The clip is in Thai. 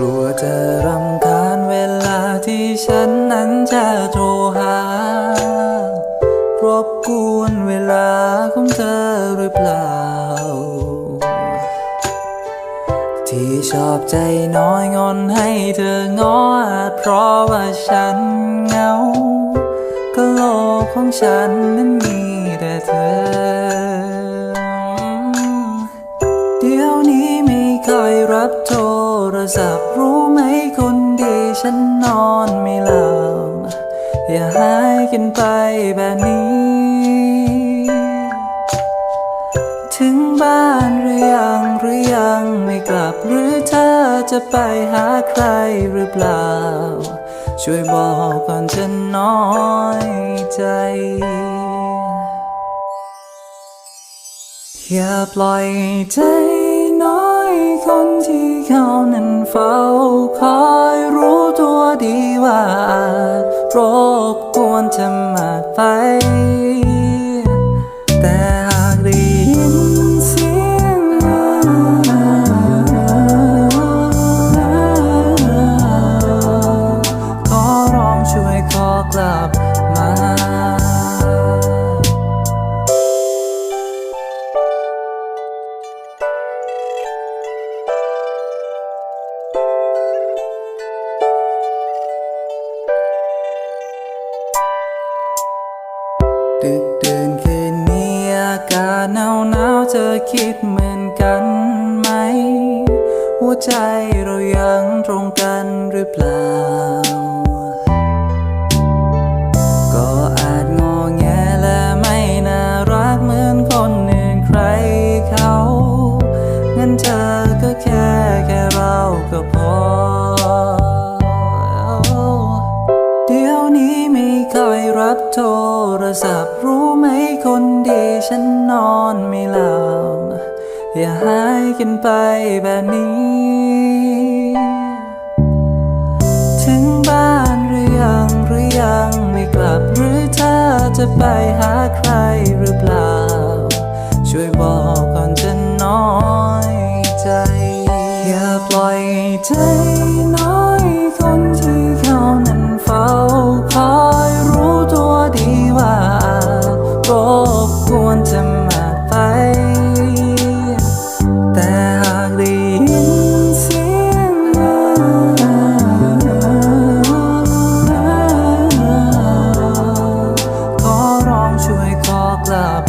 กลัวจะรำคาญเวลาที่ฉันนั้นจะโทรหารบกวนเวลาของเธอหรือเปล่า ที่ชอบใจน้อยงอนให้เธองอเพราะว่าฉันเหงาก็โลกของฉันนั้นมีแต่เธอ เดี๋ยวนี้ไม่เคยรับโทร รศัพท์รู้ไหมคนดีฉันนอนไม่หลับอย่าหายกันไปแบบนี้ ถึงบ้านหรือยังหรือยังไม่กลับหรือเธอจะไปหาใครหรือเปล่า ช่วยบอกก่อนฉันน้อยใจอย่าปล่อยใจ น้อยคนที่เขานั้นเฝ้าคอยรู้ตัวดีว่าอาจรบกวนเธอมากไป ดึกดื่นคืนนี้อากาศหนาวหนาวเธอคิดเหมือนกันไหม หัวใจเรายังตรงกันหรือเปล่า ก็อาจงอแงและไม่น่ารักเหมือนคนอื่นใครเขา งั้นเธอก็แค่แค่เราก็พอ เดี๋ยวนี้ไม่ค่อยรับโทร ศัพท์รู้ไหมคนดีฉันนอนไม่หลับอย่าหายกันไปแบบนี้ ถึงบ้านหรือยังหรือยังไม่กลับหรือเธอจะไปหาใครหรือเปล่า ช่วยบอกก่อนจะน้อยใจ อย่าปล่อยใจ ไป แต่หากได้ยินเสียงขอร้องช่วยขอกลับ